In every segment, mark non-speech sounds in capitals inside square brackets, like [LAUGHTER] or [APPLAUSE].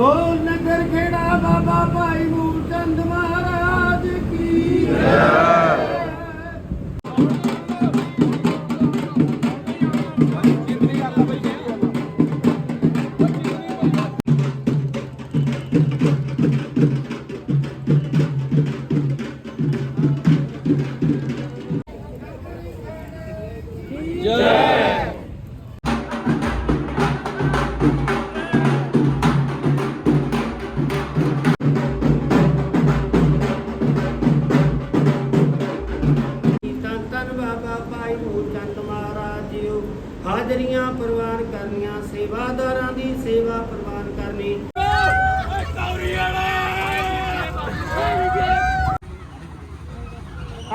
ਬੋਲ ਨਗਰ ਖੇੜਾ ਬਾਬਾ ਭਾਈ ਮੂਰਚੰਦ ਮਹਾਰਾਜ ਕੀ ਜੈ।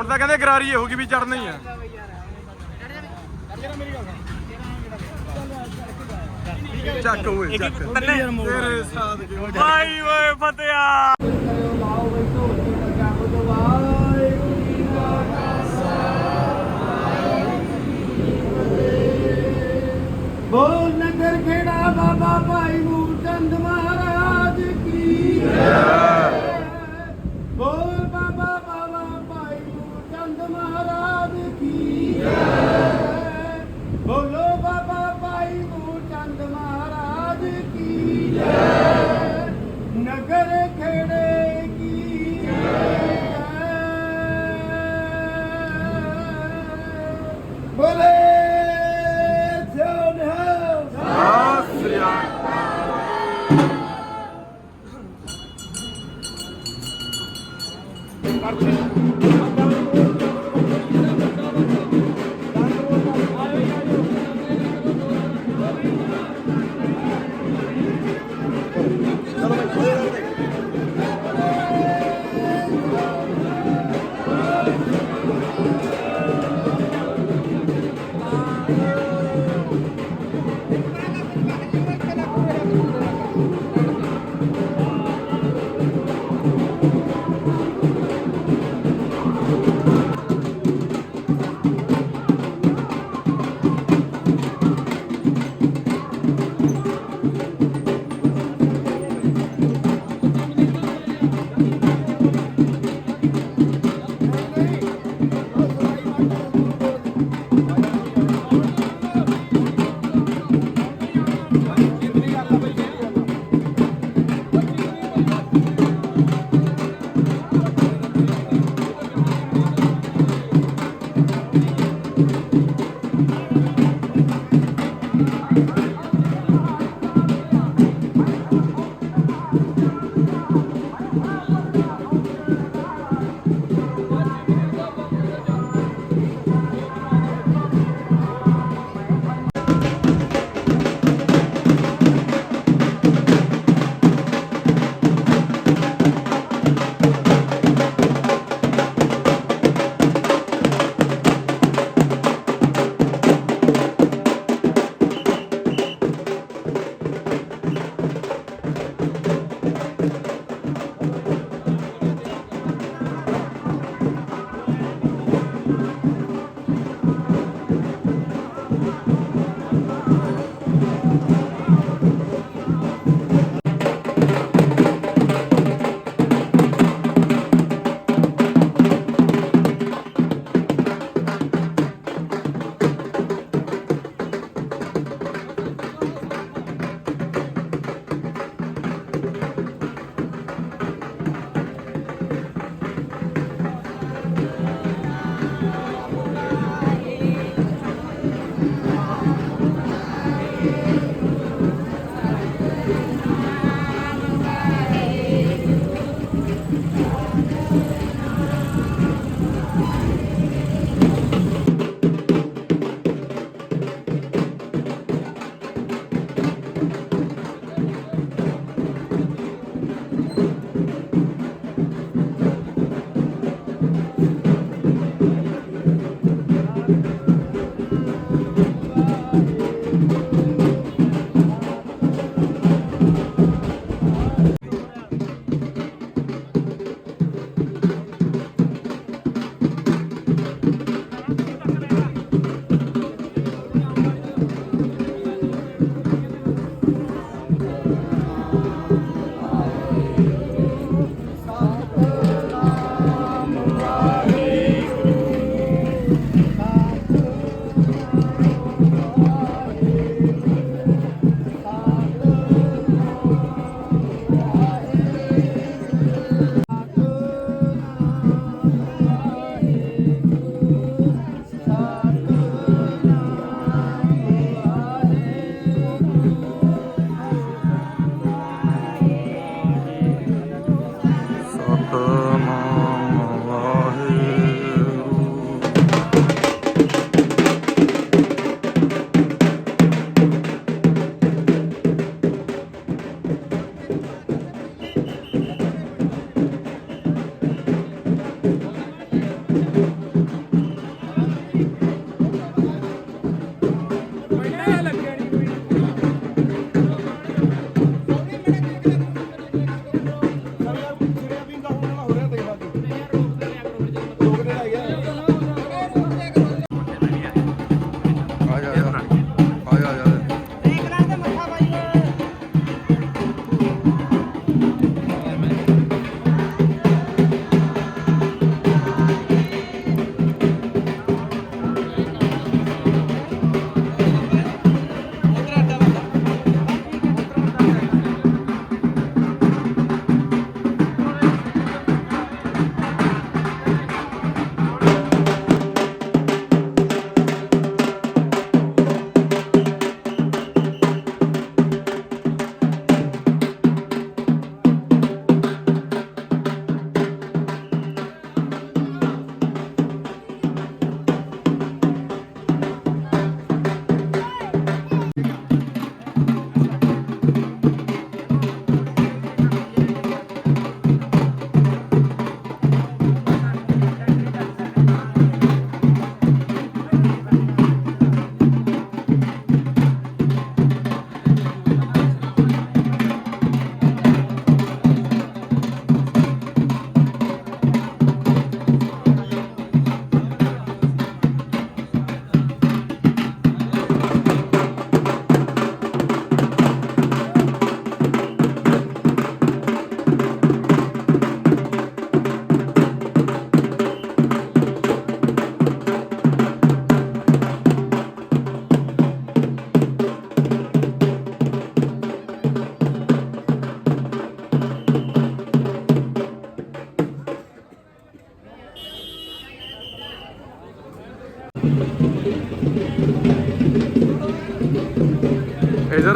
ਹੁਣ ਤਾਂ ਕਹਿੰਦੇ ਗਰਾਰੀ ਹੋ ਗਈ ਵੀ ਚੜਨਾ ਹੀ ਆ। ਚੱਕ ਓਏ ਚੱਕ। ਤੇਰੇ ਸਾਥ ਕਿਉਂ ਭਾਈ ਓਏ ਫਤਿਆ। ਕਾ ਬੋਲ ਨਗਰ ਖੇੜਾ ਬਾਬਾ ਭਾਈ ਮੂਰਚੰਦ ਮਹਾਰਾਜ ਕੀ? ਜੈ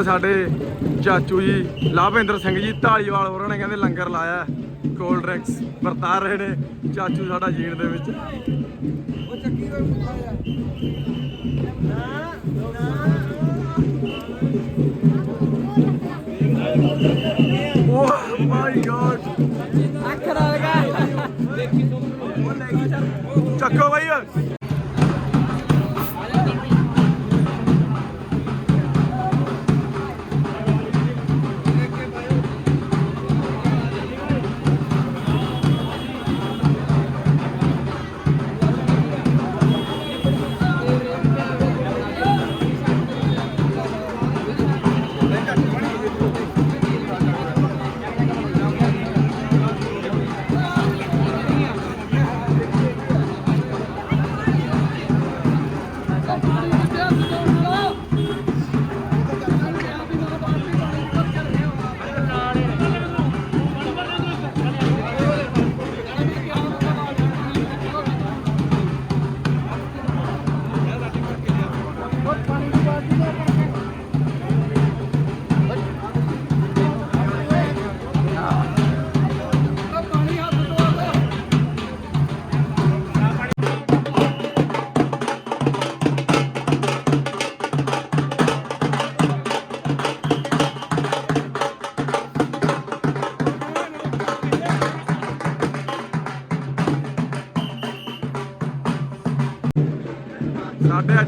ਸਾਡੇ ਚਾਚੂ ਜੀ ਲਾਭਿੰਦਰ ਸਿੰਘ ਜੀ ਢਾਲੀਵਾਲ ਹੋਰਾਂ ਨੇ ਕਹਿੰਦੇ ਲੰਗਰ ਲਾਇਆ ਕੋਲਡ ਡਰਿੰਕਸ ਵਰਤਾ ਰਹੇ ਨੇ ਚਾਚੂ ਸਾਡਾ ਜੀਣ ਦੇ ਵਿੱਚ। ਮਾਈ ਚੱਕੋ ਬਾਈ।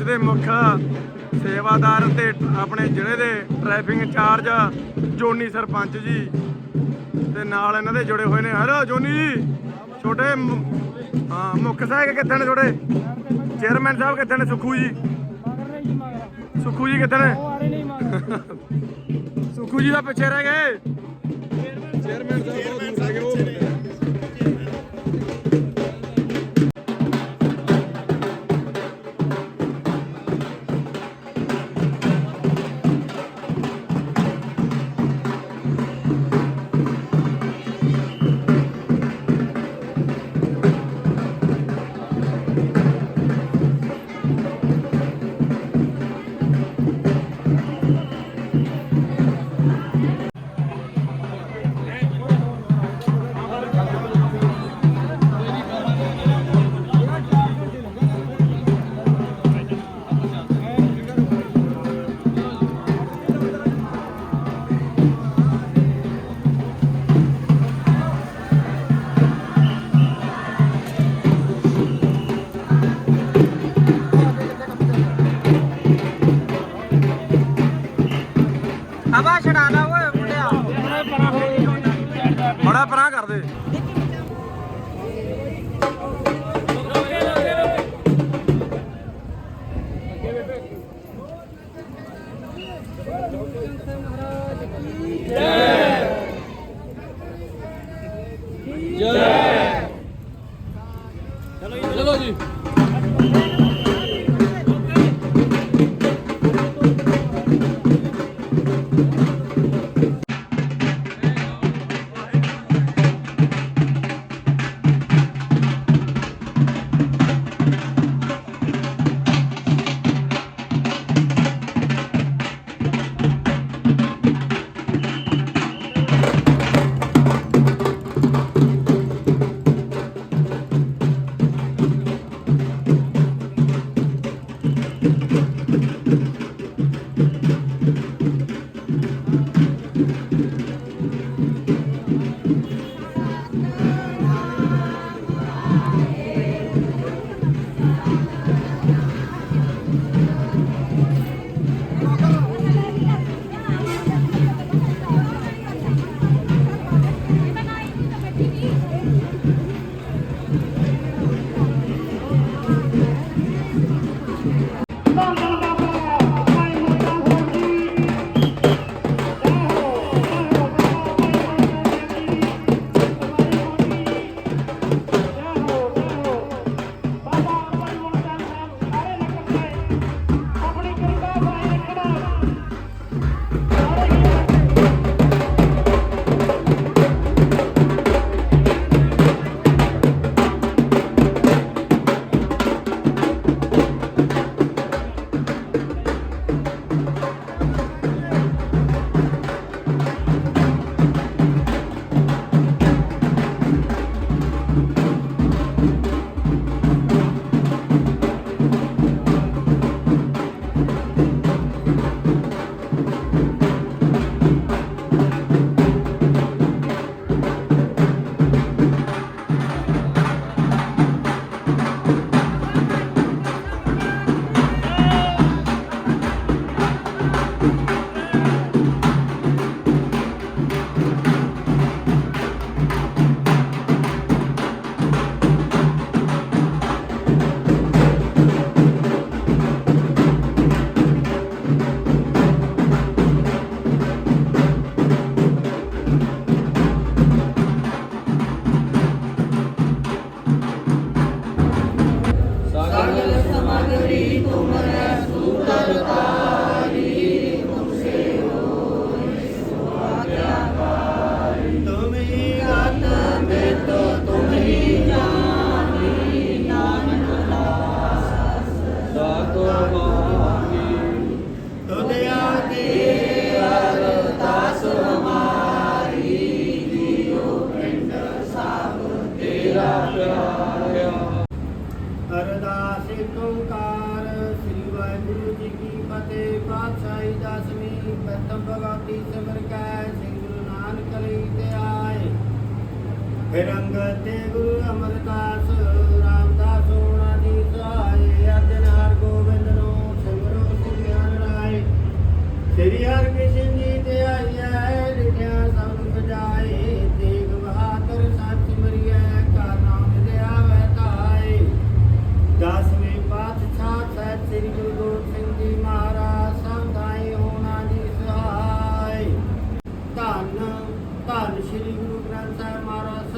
ਅੱਜ ਦੇ ਮੁੱਖ ਸੇਵਾਦਾਰ ਤੇ ਆਪਣੇ ਜ਼ਿਲ੍ਹੇ ਦੇ ਟ੍ਰੈਫਿਕ ਇੰਚਾਰਜ ਜੋਨੀ ਸਰਪੰਚ ਜੀ। ਤੇ ਨਾਲ ਇਹਨਾਂ ਦੇ ਜੁੜੇ ਹੋਏ ਨੇ। ਹੈਲੋ, ਜੋਨੀ ਜੀ। ਛੋਟੇ ਹਾਂ, ਮੁੱਖ ਸਾਹਿਬ ਕਿੱਥੇ ਨੇ ਛੋਟੇ ਚੇਅਰਮੈਨ ਸਾਹਿਬ ਕਿੱਥੇ ਨੇ? ਸੁਖੂ ਜੀ। ਸੁਖੂ ਜੀ ਕਿੱਥੇ ਨੇ? ਸੁਖੂ ਜੀ ਦਾ ਪਿੱਛੇ ਰਹਿ ਗਏ। ਚੇਅਰਮੈਨ ਸਾਹਿਬ ਬਹੁਤ ਦੂਰ ਗਏ ਉਹ ਫਿਰ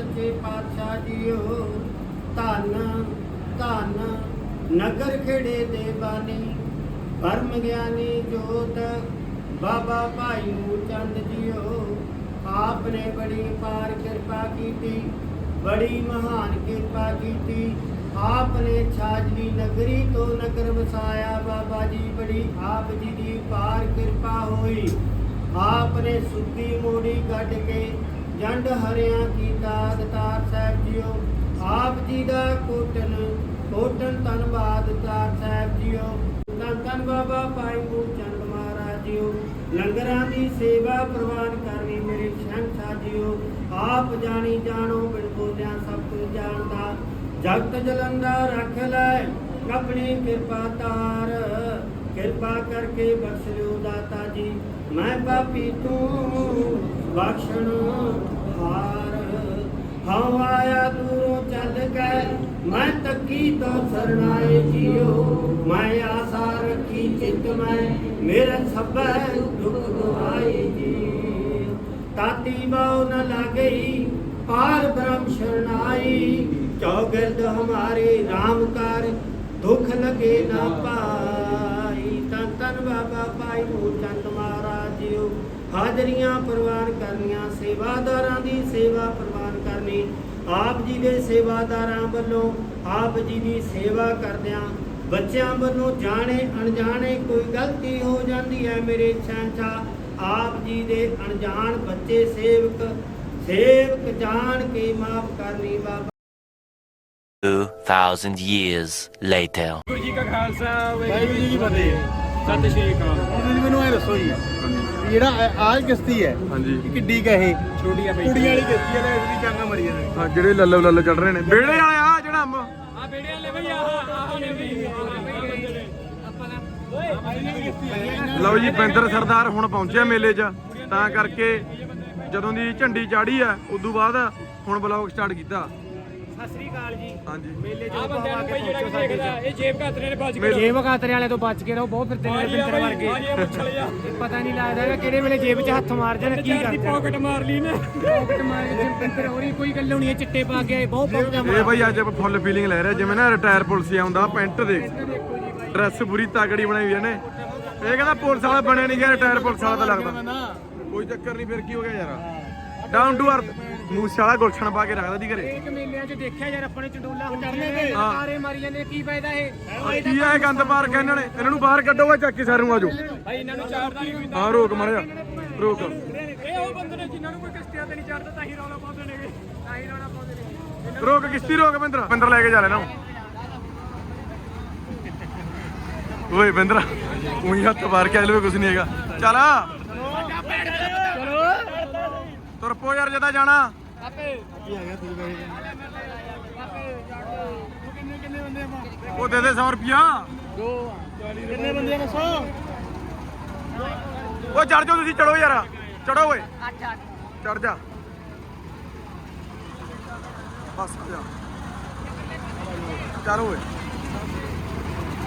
ਸੱਚੇ ਪਾਤਸ਼ਾਹ ਜੀਓ। ਧੰਨ ਧੰਨ, ਨਗਰ ਖੇੜੇ ਦੇ ਬਾਨੀ। ਪਰਮ ਗਿਆਨੀ ਜੋਤ, ਬਾਬਾ ਭਾਈ ਨੂੰ ਚੰਦ ਜੀਓ। ਆਪ ਨੇ ਬੜੀ ਪਾਰ ਕਿਰਪਾ ਕੀਤੀ, ਬੜੀ ਮਹਾਨ ਕਿਰਪਾ ਕੀਤੀ। ਆਪ ਨੇ ਛਾਜਲੀ ਨਗਰੀ ਤੋਂ ਨਗਰ ਵਸਾਇਆ ਬਾਬਾ ਜੀ, ਬੜੀ ਆਪ ਜੀ ਦੀ ਪਾਰ ਕਿਰਪਾ ਹੋਈ। ਆਪ ਨੇ ਸੁੱਤੀ ਮੋੜੀ ਕੱਢ ਕੇ ਜੰਡ ਹਰਿਆਂ ਕੀਤਾ ਦਤਾਰ ਸਾਹਿਬ ਜੀਓ, ਆਪ ਜੀ ਦਾ ਕੋਟਨ ਕੋਟਨ ਧੰਨਵਾਦ ਦਤਾਰ ਸਾਹਿਬ ਜੀਓ। ਧੰਨ ਧੰਨ ਬਾਬਾ ਭਾਈ ਚੰਦ ਮਹਾਰਾਜ ਜੀਓ, ਲੰਗਰਾਂ ਦੀ ਸੇਵਾ ਪ੍ਰਵਾਨ ਕਰਨੀ ਮੇਰੇ ਸ਼ਹਿਨशाह ਜੀਓ। ਆਪ ਜਾਣੀ ਜਾਣੋ ਬਿਨ ਬੋਲਿਆ ਸਭ ਕੁਝ ਜਾਣਦਾ। ਜਗਤ ਜਲੰਦਾ ਰੱਖ ਲੈ ਆਪਣੀ ਕਿਰਪਾ ਤਾਰ। ਕਿਰਪਾ ਕਰਕੇ ਬਖਸ਼ ਲਿਓ ਦਾਤਾ ਜੀ, ਮੈਂ ਪਾਪੀ ਤੂੰ। ਬਖਸ਼ਣ ਹਾਰ। ਹਉ ਆਇਆ ਦੂਰੋਂ ਚੱਲ ਗਏ ਮੈਂ ਤੱਕੀ ਤੋਂ ਸਰਣਾਏ ਜੀਓ। ਮੈਂ ਆਸਾ ਰੱਖੀ ਚਿਤ ਮੈਂ, ਮੇਰਾ ਸਭੈ ਦੁਖ ਦੁਆਏ ਜੀ ਤਾਤੀ ਬਾਉ ਨ ਲਾਗਈ, ਪਾਰ ਬ੍ਰਹਮ ਸ਼ਰਨਾਈ ਚੌਗਿਰਦ ਹਮਾਰੇ RAM ਕਰ, ਦੁਖ ਲਗੇ ਨਾ ਪਾਈ। ਤਨ ਤਨ ਬਾਬਾ ਭਾਈ ਮੂਲ ਹਾਜ਼ਰੀਆਂ ਪ੍ਰਵਾਨ ਕਰਨੀਆਂ ਸੇਵਾਦਾਰਾਂ ਦੀ ਸੇਵਾ ਪ੍ਰਵਾਨ ਕਰਨੀ। ਆਪ ਜੀ ਦੇ ਸੇਵਾਦਾਰਾਂ ਵੱਲੋਂ ਆਪ ਜੀ ਦੀ ਸੇਵਾ ਕਰਦਿਆਂ ਬੱਚਿਆਂ ਵੱਲੋਂ ਜਾਣੇ ਅਣਜਾਣੇ ਕੋਈ ਗਲਤੀ ਹੋ ਜਾਂਦੀ ਹੈ ਮੇਰੇ ਸ਼ਹਿਨशाह ਆਪ ਜੀ ਦੇ ਅਣਜਾਣ ਬੱਚੇ ਸੇਵਕ ਸੇਵਕ ਜਾਣ ਕੇ ਮਾਫ ਕਰਨੀ ਬਾਬਾ। 2,000 years later. ਗੁਰੂ ਜੀ ਕਾ ਖਾਲਸਾ ਵਾਹਿਗੁਰੂ ਜੀ ਕੀ ਫਤਿਹ। ਸਤਿ ਸ਼੍ਰੀ ਅਕਾਲ। ਮੈਨੂੰ ਇਹ ਦੱਸੋ ਜੀ। ਜਿਹੜਾ ਆਜ ਕਿਸ਼ਤੀ ਹੈ ਹਾਂਜੀ। ਇਹ ਕਿੱਡੀ ਕਾ ਇਹ? ਛੋਟੀ ਆ ਕੁੜੀਆਂ ਵਾਲੀ ਕਿਸ਼ਤੀ ਹੈ ਨਾ ਇਹਦੀ ਚਾਂਗਾ ਮਰੀ ਜਾਂਦੇ। ਹਾਂ ਜਿਹੜੇ ਲੱਲੋ ਲੱਲੋ ਚੜ ਰਹੇ ਨੇ। ਬੇੜੇ ਵਾਲੇ ਆ ਜਿਹੜਾ ਅੰਬ। ਆ ਬੇੜੇ ਵਾਲੇ ਬਈ ਆਹ ਆਹ ਨੇ ਬਈ। ਆਪਾਂ ਨਾ ਓਏ ਲਓ ਜੀ ਪੈਂਦਰ ਸਰਦਾਰ ਹੁਣ ਪਹੁੰਚਿਆ ਮੇਲੇ 'ਚ। ਤਾਂ ਕਰਕੇ ਜਦੋਂ ਦੀ ਝੰਡੀ ਚਾੜੀ ਆ ਉਦੋਂ ਬਾਅਦ ਹੁਣ ਬਲੌਗ ਸਟਾਰਟ ਕੀਤਾ। ਸਤਿ ਸ੍ਰੀ ਅਕਾਲ ਜੀ। ਹਾਂਜੀ। ਮੇਲੇ ਆ ਬੰਦਿਆਂ ਨੂੰ ਬਈ ਜਿਹੜਾ ਕਿ ਦੇਖਦਾ ਇਹ ਜੇਬ ਘਾਤਰੇ ਨੇ ਬਚ ਮੇਰੇ- ਗਏ ਜੇਬ ਖਾਤਰੇ ਵਾਲੇ ਤੋਂ ਬਚ ਕੇ ਰਹੋ ਬਹੁਤ ਫਿਰਦੇ ਨੇ ਬਿੰਦਰ ਵਰਗੇ। ਆ ਮੁੱਛਲ ਜਾ [LAUGHS] ਪਤਾ ਨਹੀਂ ਲੱਗਦਾ ਹੈਗਾ ਕਿਹੜੇ ਵੇਲੇ ਜੇਬ 'ਚ ਹੱਥ ਮਾਰ ਜਾਣ ਕੀ ਚਾਰ ਦੀ ਕਰਦੇ ਪਾਕਟ ਮਾਰ ਲਈ ਨੇ। ਪੌਕਟ ਮਾਰ ਕੇ ਬਿੰਦਰ ਹੋਰੀ ਕੋਈ ਗੱਲ ਹੋਣੀ ਹੈ ਚਿੱਟੇ ਪਾ ਕੇ ਆਏ ਬਹੁਤ ਬਹੁਤ ਇਹ ਬਈ ਅੱਜ ਆਪਾਂ ਫੁੱਲ ਫੀਲਿੰਗ ਲੈ ਰਿਹਾ ਜਿਵੇਂ ਨਾ ਰਿਟਾਇਰ ਪੁਲਿਸ ਆਉਂਦਾ ਪੈਂਟ ਦੇ ਡਰੈਸ ਪੂਰੀ ਤਾਗੜੀ ਬਣਾਈ ਹੋਈ ਇਹਨੇ ਇਹ ਕਹਿੰਦਾ ਪੁਲਿਸ ਵਾਲਾ ਬਣਿਆ ਨਹੀਂ ਗਿਆ ਰਿਟਾਇਰ ਪੁਲਿਸ ਵਾਲਾ ਤਾਂ ਲੱਗਦਾ। ਕੋਈ ਚੱਕਰ ਨਹੀਂ ਫਿਰ ਕੀ ਹੋ ਗਿਆ ਯਾਰ। ਡਾਊਨ ਟੂ ਅਰਥ ਮੂਸੇ ਵਾਲਾ ਗੁਲਸ਼ਨ ਪਾ ਕੇ ਰੱਖਦਾ ਦੀ ਘਰੇ। ਇੱਕ ਮੇਲਿਆਂ 'ਚ ਦੇਖਿਆ ਯਾਰ ਆਪਾਂ ਨੇ ਚੰਡੋਲਾ ਹੁੰਦੀਆਂ ਹਾਂ। ਨੇ ਤਾਰੇ ਮਾਰੀ ਜਾਂਦੇ ਕੀ ਫਾਇਦਾ ਇਹ? ਕੀ ਆ ਇਹ ਗੰਦ ਪਾਰ ਕੇ ਇਹਨਾਂ ਨੇ? ਇਹਨਾਂ ਨੂੰ ਬਾਹਰ ਕੱਢੋ ਵਾ ਚੱਕ ਕੇ ਸਾਰੂ ਆਜੋ ਭਾਈ ਇਹਨਾਂ ਨੂੰ ਨਹੀਂ ਕੋਈ ਹਾਂ ਰੋਕ ਜਾ ਰੋਕ। ਇਹ ਉਹ ਬੰਦੇ ਨੇ ਜਿਨ੍ਹਾਂ ਨੂੰ ਕੋਈ ਕਿਸ਼ਤੀਆਂ ਤੇ ਨਹੀਂ ਚੜਦਾ ਤਾਂ ਹੀ ਰੌਲਾ ਪਾਉਂਦੇ ਨੇਗੇ। ਤਾਂ ਹੀ ਰੌਲਾ ਪਾਉਂਦੇ ਨੇ ਰੋਕ ਕਿਸ਼ਤੀ ਰੋਕ ਬਿੰਦਰ। ਬਿੰਦਰ ਲੈ ਕੇ ਜਾ ਲੈਣਾ। ਓਏ ਬਿੰਦਰ ਉਹੀ ਹੱਥ ਮਾਰ ਕੇ ਆਲੇ ਕੁਝ ਨਹੀਂ ਹੈਗਾ। ਚੱਲ ਤੁਰ ਪੋ ਯਾਰ ਜਦਾ ਜਾਣਾ। ਉਹ ਦੇ ਦੇ 100 ਰੁਪਿਆ ਕਿੰਨੇ ਬੰਦੇ ਦੱਸੋ ਉਹ ਚੜ ਜਾਓ ਤੁਸੀਂ ਚੜੋ ਯਾਰ। ਚੜੋ ਓਏ। ਚੜ ਜਾ। ਬਸ ਆ ਜਾ। ਚੱਲ ਓਏ।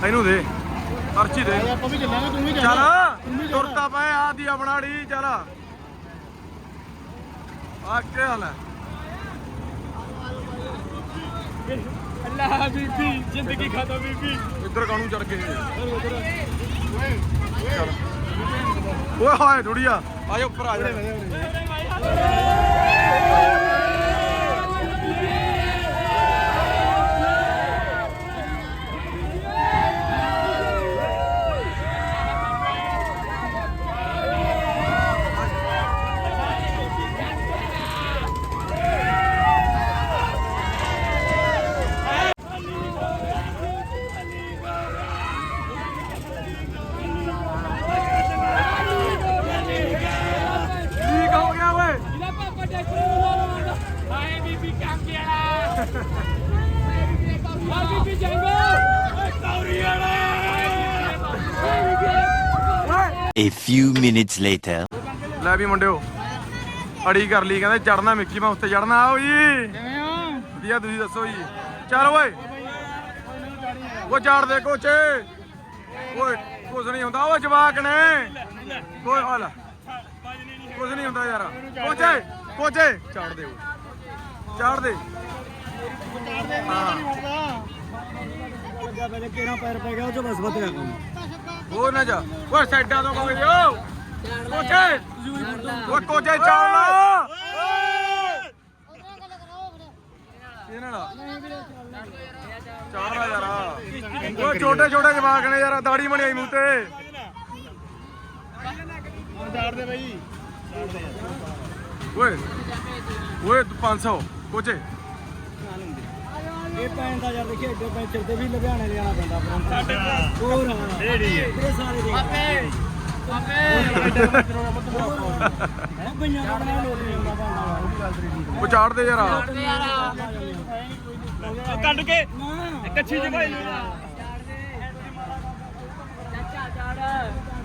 ਇਹਨੂੰ ਦੇ। ਪਰਚੀ ਦੇ। ਆਪਾਂ ਵੀ ਚੱਲਾਂਗੇ ਤੂੰ ਵੀ ਚੱਲ। ਤੁਰਤਾ ਪਏ ਆ ਦੀ ਬਣਾੜੀ ਚੱਲ। ਆ ਕੀ ਹਾਲ ਹੈ? ਅੱਲਾ ਬੀਬੀ ਜ਼ਿੰਦਗੀ ਖਾਦਾ ਬੀਬੀ। ਇੱਧਰ ਕਾਣੂ ਚੜ ਕੇ? ਓਏ ਹਾਏ ਥੋੜੀਆ ਆ ਜਾ ਉੱਪਰ ਆ ਜਾ। Minutes later. ਲੈ ਵੀ ਮੁੰਡਿਓ ਅੜੀ ਕਰ ਲਈ ਕਹਿੰਦੇ ਚੜਨਾ ਮਿੱਕੀ ਮੈਂ ਉੱਤੇ ਚੜਨਾ ਆਓ ਜੀ। ਕਿਵੇਂ ਹੋ? ਵਧੀਆ ਤੁਸੀਂ ਦੱਸੋ ਜੀ। ਚੱਲ ਓਏ। ਉਹ ਚੜ ਦੇ ਕੋਚੇ। ਓਏ ਕੁਝ ਨਹੀਂ ਹੁੰਦਾ। ਓ ਜਵਾਕ ਨੇ। ਕੋਈ ਹਾਲ ਕੁਝ ਨਹੀਂ ਹੁੰਦਾ ਯਾਰ। ਕੋਚੇ ਕੋਚੇ। ਚੜ ਦੇ ਓਏ। ਚੜ ਦੇ। ਹਾਂ। ਕਿਹੜਾ ਪੈਰ ਪੈ ਗਿਆ ਉਹ ਚ ਬਸ ਬਤਿਆ ਕੰਮ। ਹੋਰ ਨਾ ਜਾ। ਓਏ ਸਾਈਡਾਂ ਤੋਂ ਕੋਈ ਓ। ਕੋਚੇ। ਓਏ ਕੋਚੇ ਚੜ ਲਾ। ਇਹਨਾਂ ਦਾ ਚਾਰ ਯਾਰ। ਓਏ ਛੋਟੇ ਛੋਟੇ ਜਵਾਕ ਨੇ ਯਾਰ ਦਾੜੀ ਬਣੀ ਆਈ ਮੂੰਹ ਤੇ। ਚਾੜ ਦੇ ਬਾਈ ਓਏ ਓਏ 500 ਕੋਚੇ। ਇਹ ਪੈਣ ਦਾ ਯਾਰ ਦੇਖੀ ਐਡੇ ਪੈਂਚਰ ਤੇ ਵੀ ਲੁਧਿਆਣੇ ਲਿਆਣਾ ਪੈਂਦਾ ਹੋਰ ਹਾਂ। ਇਹ ਸਾਰੇ ਹੈ ਦਾ ਉਹ ਚਾੜ ਦੇ ਯਾਰ ਕੱਢ ਕੇ। ਕੱਚੀ ਜਗਾਈ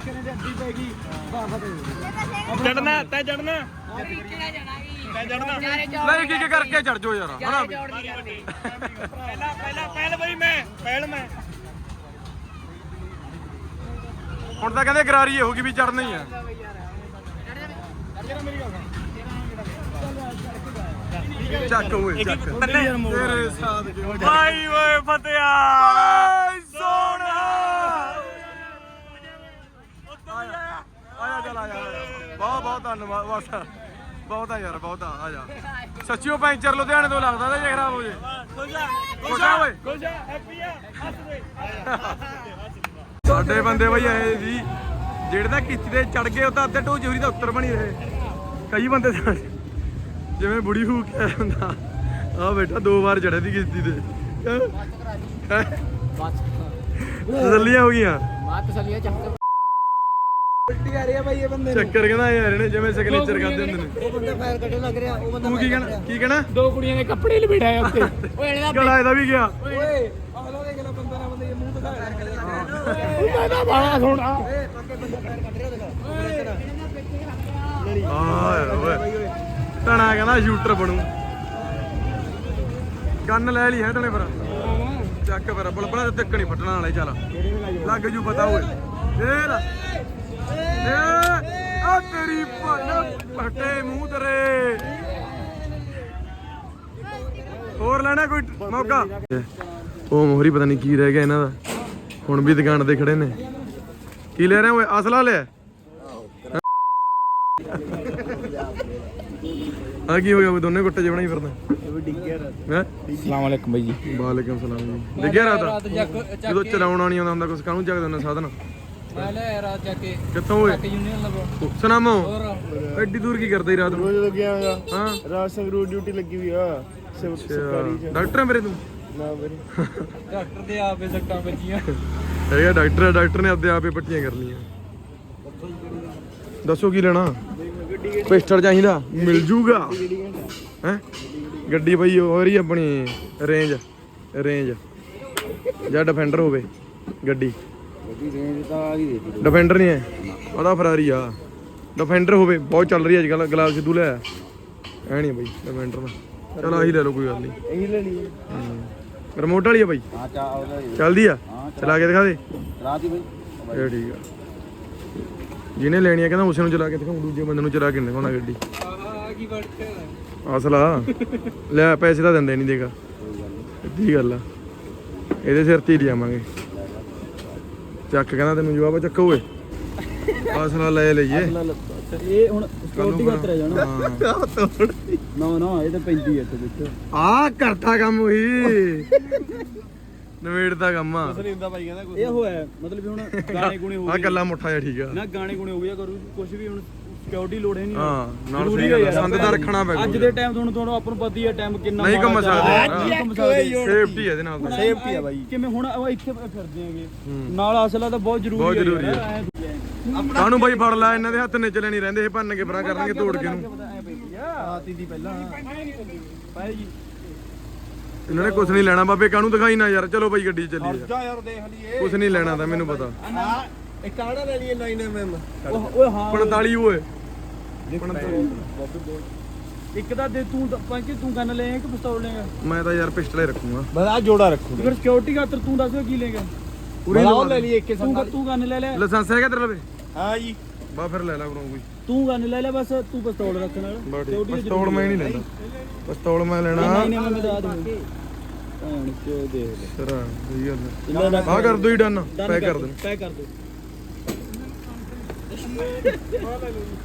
ਕਿਨੇ ਦੇ ਅੱਡੀ ਪੈ ਗਈ ਬਾਬਾ ਦੇ ਚੜਨਾ ਤੈ ਚੜਨਾ ਤੈ ਚੜਨਾ ਨਹੀਂ ਕੀ ਕੀ ਕਰਕੇ ਚੜ ਯਾਰ ਹਨਾ? ਵੀ। ਪਹਿਲਾਂ ਪਹਿਲਾਂ ਪਹਿਲ ਬਈ ਮੈਂ ਪਹਿਲ ਮੈਂ। ਹੁਣ ਤਾਂ ਕਹਿੰਦੇ ਗਰਾਰੀ ਇਹ ਹੋਗੀ ਵੀ ਚੜਨਾ ਹੀ ਆ। ਚੱਕ ਓਏ ਚੱਕ। ਤੇਰੇ ਸਾਥ ਕੇ ਭਾਈ ਓਏ ਫਤਿਆ। ਸੋਹਣਾ। ਆਇਆ। ਚੱਲ। ਬਹੁਤ ਬਹੁਤ ਧੰਨਵਾਦ ਬਸ। ਬਹੁਤ ਆ ਯਾਰ ਬਹੁਤ ਆ ਆ ਜਾ। ਸੱਚੀਓ ਪੈਂਚਰ ਲੁਧਿਆਣੇ ਤੋਂ ਲੱਗਦਾ ਤਾਂ ਜੇ ਖਰਾਬ ਹੋ ਜੇ। ਖੁਸ਼ਾ ਖੁਸ਼ਾ ਓਏ। ਖੁਸ਼ਾ ਹੈਪੀ ਆ ਹੱਸ ਦੇ। [LAUGHS] ਸਾਡੇ ਬੰਦੇ ਬਈ ਆਏ ਜੀ ਜਿਹੜੇ ਤਾਂ ਕਿਸ਼ਤੀ ਤੇ ਚੜ ਗਏ ਉਹ ਤਾਂ ਅੱਧੇ ਢੋ ਜੋਰੀ ਦਾ ਉੱਤਰ ਬਣੀ ਰਹੇ। ਕਈ ਬੰਦੇ ਜਿਵੇਂ ਬੁੜੀ ਹੋ ਕੇ ਹੁੰਦਾ ਆ ਬੇਟਾ ਦੋ ਵਾਰ ਚੜਿਆ ਦੀ ਕਿਸ਼ਤੀ ਤੇ। ਹੈਂ? ਤਸੱਲੀਆਂ ਹੋ ਗਈਆਂ। ਮਾਤ ਸਲੀਆ ਚੱਕ ਉਲਟੀ ਆ ਰਹੀ ਹੈ ਭਾਈ ਇਹ ਬੰਦੇ ਚੱਕਰ ਕਹਿੰਦਾ ਯਾਰ ਇਹਨੇ ਜਿਵੇਂ ਸਿਗਨੇਚਰ ਕਰਦੇ ਹੁੰਦੇ ਨੇ। ਉਹ ਬੰਦਾ ਪੈਰ ਕੱਢੇ ਲੱਗ ਰਿਹਾ ਉਹ ਬੰਦਾ ਤੂੰ ਕੀ ਕਹਿਣਾ ਕੀ ਕਹਿਣਾ? ਦੋ ਕੁੜੀਆਂ ਨੇ ਕੱਪੜੇ ਲਪੇਟਾਏ ਉੱਤੇ। ਓਏ ਇਹਦਾ ਵੀ ਗਿਆ। ਓਏ ਆਹਲੋ ਦੇ ਕਿਲਾ ਬੰਦਾ ਨਾ ਬੰਦੇ ਇਹ ਮੂੰਹ ਦਿਖਾ ਰਿਹਾ ਇਹਦਾ ਬਾਲਾ ਸੋਹਣਾ ਆਏ ਓਏ ਟਣਾ ਕਹਿੰਦਾ ਸ਼ੂਟਰ ਬਣੂ। ਕੰਨ ਲੈ ਲਈ ਹੈ ਤਣੇ ਪਰ। ਚੱਕ ਫਿਰ ਬਲਬਲਾ ਤੇ ਤੱਕ ਨਹੀਂ ਫਟਣਾ ਵਾਲੇ ਚੱਲ। ਲੱਗ ਜੂ ਪਤਾ ਓਏ। ਫੇਰ। ਏ ਆ ਤੇਰੀ ਭੰਨ ਫਟੇ ਮੂੰਹ ਤੇਰੇ। ਹੋਰ ਲੈਣਾ ਕੋਈ ਮੌਕਾ? ਉਹ ਮੋਹਰੀ ਪਤਾ ਨਹੀਂ ਕੀ ਰਹਿ ਗਿਆ ਇਹਨਾਂ ਦਾ। ਹੁਣ ਵੀ ਦੁਕਾਨ ਤੇ ਖੜੇ ਨੇ। ਕੀ ਲੈ ਰਹੇ ਓਏ? ਅਸਲਾ ਲਿਆ। ਆ ਕੀ ਹੋ ਗਿਆ? ਉਹ ਦੋਨੇ ਗੁੱਟੇ ਜਿਹਾ ਬਣਾਈ ਫਿਰਦਾ। ਹੈ? ਅਸਲਾਮ ਅਲੈਕੁਮ ਬਾਈ ਜੀ। ਵਾਲੇਕਮ ਸਲਾਮ ਜੀ। ਡਿੱਗਿਆ ਰਾਤ? ਜਦੋਂ ਚਲਾਉਣਾ ਨਹੀਂ ਆਉਂਦਾ ਹੁੰਦਾ ਕੁਛ ਕਾਹਨੂੰ ਚੱਕਦੇ ਹੁੰਦੇ ਸਾਧਨ? ਮੈਂ ਲੈ ਰਾਤ ਜਾ ਕੇ ਕਿੱਥੋਂ ਓਏ? ਯੂਨੀਅਨ ਲਵੋ ਸੁਨਾਮੋ। ਐਡੀ ਦੂਰ ਕੀ ਕਰਦਾ ਹੀ ਰਾਤ ਨੂੰ? ਜਦੋਂ ਗਿਆ ਹੋਇਆ ਹਾਂ। ਰਾਜ ਸੰਗਰੂਰ ਡਿਊਟੀ ਲੱਗੀ ਹੋਈ ਆ। ਸਰਕਾਰੀ ਡਾਕਟਰ ਹੈ ਮੇਰੇ ਤੂੰ? ਨਾ ਵੀਰੇ ਡਾਕਟਰ ਦੇ ਆਪੇ ਸੱਟਾਂ ਵੱਜੀਆਂ। ਹੈਗਾ ਡਾਕਟਰ ਹੈ ਡਾਕਟਰ ਨੇ ਆਪਦੇ ਆਪੇ ਪੱਟੀਆਂ ਕਰ ਲੀਆਂ ਦੱਸੋ ਕੀ ਲੈਣਾ? ਪਿਸਟਲ ਚਾਹੀਦਾ ਮਿਲ ਜੂਗਾ। ਹੈ? ਗੱਡੀ ਬਈ ਹੋ ਰਹੀ ਆਪਣੀ ਰੇਂਜ ਰੇਂਜ। ਜਾਂ ਡਿਫੈਂਡਰ ਹੋਵੇ ਗੱਡੀ। ਡਿਫੈਂਡਰ ਨਹੀਂ ਹੈ। ਉਹਦਾ ਫਰਾਰੀ ਆ। ਡਿਫੈਂਡਰ ਹੋਵੇ ਬਹੁਤ ਚੱਲ ਰਹੀ ਅੱਜ ਕੱਲ ਗਲਾਸ ਸਿੱਧੂ ਲੈ। ਐ ਨਹੀਂ ਬਈ ਡਿਫੈਂਡਰ ਦਾ ਚਲ ਆਹੀ ਲੈ ਲਓ ਕੋਈ ਗੱਲ ਨਹੀਂ। ਇਹੀ ਲੈਣੀ ਹੈ। ਹੂੰ। ਰਿਮੋਟ ਵਾਲੀ ਆ ਬਾਈ? ਹਾਂ ਚਾ ਚੱਲਦੀ ਆ? ਚਲਾ ਕੇ ਦਿਖਾ ਦੇ। ਰਾਤ ਹੀ ਬਈ। ਇਹ ਠੀਕ ਆ। ਜਿਹਨੇ ਲੈਣੀ ਆ ਕਹਿੰਦਾ ਉਸ ਨੂੰ ਚਲਾ ਕੇ ਦਿਖਾਉਂ ਦੂਜੇ ਬੰਦੇ ਨੂੰ ਚਲਾ ਕੇ ਦਿਖਾਉਣਾ ਗੱਡੀ। ਆ ਕੀ ਅਸਲਾ। ਲੈ ਪੈਸੇ ਤਾਂ ਦਿੰਦੇ ਨਹੀਂ ਦੇਗਾ ਸਿੱਧੀ ਗੱਲ ਆ। ਇਹਦੇ ਸਿਰ ਤੇ ਹੀ ਲਿਆਵਾਂਗੇ। ਚੱਕ ਕਹਿੰਦਾ ਤੈਨੂੰ ਜਵਾਬ ਚੱਕੋ ਓਏ। ਅਸਲਾ ਲੈ ਲਈਏ। ਇਹ ਹੁਣ ਸਿਕਿਉਰਟੀ ਖਾਤਰ ਜਾਣਾ। ਨਾ ਨਾ ਇਹ ਤਾਂ ਪੈਂਦੀ ਹੈ ਇੱਥੇ ਵਿੱਚ। ਆ ਕਰਤਾ ਕੰਮ ਉਹੀ। ਨਵੇੜ ਦਾ ਕੰਮ ਆ। ਨਹੀਂ ਹੁੰਦਾ ਭਾਈ ਕਹਿੰਦਾ ਇਹ ਹੋਇਆ ਮਤਲਬ ਵੀ ਹੁਣ [LAUGHS] ਗਾਣੇ ਗੁਣੇ ਹੋ ਆ ਗੱਲਾਂ ਮੁੱਠਾ ਜਿਹਾ ਠੀਕ ਆ। ਨਾ ਗਾਣੇ ਗੁਣੇ ਹੋ ਗਿਆ ਕਰੂ ਕੁਝ ਵੀ ਹੁਣ ਸਿਕਿਉਰਿਟੀ ਲੋੜ ਹੈ ਨਹੀਂ ਹਾਂ। ਨਾਲ ਜ਼ਰੂਰੀ ਸਹੀ ਹੈ ਯਾਰ। ਸੰਦ ਦਾ ਰੱਖਣਾ ਪੈਗਾ ਅੱਜ ਦੇ ਟਾਈਮ ਤੁਹਾਨੂੰ ਤੁਹਾਨੂੰ ਆਪਾਂ ਨੂੰ ਪਤਾ ਹੀ ਹੈ ਟਾਈਮ ਕਿੰਨਾ ਨਹੀਂ ਕੰਮ ਮਾੜਾ ਸਕਦੇ। ਚੱਲ। ਨਹੀਂ ਸੇਫਟੀ ਇਹਦੇ ਨਾਲ ਤਾਂ। ਸੇਫਟੀ ਆ ਬਾਈ। ਕਿਵੇਂ ਹੁਣ ਉਹ ਇੱਥੇ ਫਿਰਦੇ ਆਂਗੇ ਨਾਲ ਅਸਲਾ ਤਾਂ ਬਹੁਤ ਜ਼ਰੂਰੀ ਬਹੁਤ ਜ਼ਰੂਰੀ ਯਾਰ, ਹੈ। ਕਾਹਨੂੰ ਬਾਈ ਫੜ ਲੈ? ਇਹਨਾਂ ਦੇ ਹੱਥ ਨਿਚਲੇ ਨਹੀਂ ਰਹਿੰਦੇ। ਇਹ ਭੰਨ ਕੇ ਪਰਾਂ ਕਰਨਗੇ ਤੋੜ ਕੇ ਨੂੰ ਆਤੀ ਦੀ ਪਹਿਲਾਂ। ਪਾਏ ਜੀ। ਇਹਨਾਂ ਨੇ ਕੁਝ ਨਹੀਂ ਲੈਣਾ ਬਾਬੇ ਕਾਹਨੂੰ ਦਿਖਾਈ ਨਾ ਯਾਰ। ਚਲੋ ਬਾਈ ਗੱਡੀ 'ਚ ਚੱਲੀਏ। ਯਾਰ। ਜਾ ਯਾਰ ਦੇਖ ਲਈਏ। ਕੁਝ ਨਹੀਂ ਲੈਣਾ ਤਾਂ ਮੈਨੂੰ ਪਤਾ। ਆ ਇੱਕ ਆੜਾ ਲੈ ਲਈਏ 9mm ਓਏ ਹਾਂ। 45 ਓਏ। ਇੱਕ ਤਾਂ ਦੇ ਤੂੰ ਪੰਜ ਤੂੰ ਗਨ ਲਏਗਾ ਕਿ ਪਿਸਤੌਲ ਲਏਗਾ ਮੈਂ ਤਾਂ ਯਾਰ ਪਿਸਟਲੇ ਰੱਖੂਗਾ। ਬਸ ਆ ਜੋੜਾ ਰੱਖੂ ਫਿਰ ਸਿਕਿਉਰਿਟੀ ਖਾਤਰ ਤੂੰ ਦੱਸ ਕੀ ਲਏਗਾ ਪੂਰੀ ਲੈ ਲਈਏ ਇੱਕ ਤੂੰ ਤੂੰ ਗਨ ਲੈ ਲੈ। ਲਾਇਸੈਂਸ ਹੈਗਾ ਤੇਰੇ ਲਵੇ? ਹਾਂ ਜੀ। ਬਾ ਫਿਰ ਲੈ ਲੈ ਬਰੋ ਕੋਈ। ਤੂੰ ਗਨ ਲੈ ਲੈ ਬਸ ਤੂੰ ਪਿਸਤੌਲ ਰੱਖਣ ਵਾਲਾ। ਪਿਸਤੌਲ ਮੈਂ ਨਹੀਂ ਲੈਂਦਾ। ਪਿਸਤੌਲ ਮੈਂ ਲੈਣਾ। ਨਹੀਂ ਨਹੀਂ ਮੈਂ ਦੱਸ ਦੂੰ ਭੈਣ ਚੋ ਦੇਖ ਲੈ ਤੇਰਾ ਸਹੀ ਗੱਲ ਦਾ ਆ ਕਰ ਦੋ ਹੀ ਡਨ। ਪੈਕ ਕਰ ਦੇ। ਪੈਕ ਕਰ ਦੋ। Bağlayalım.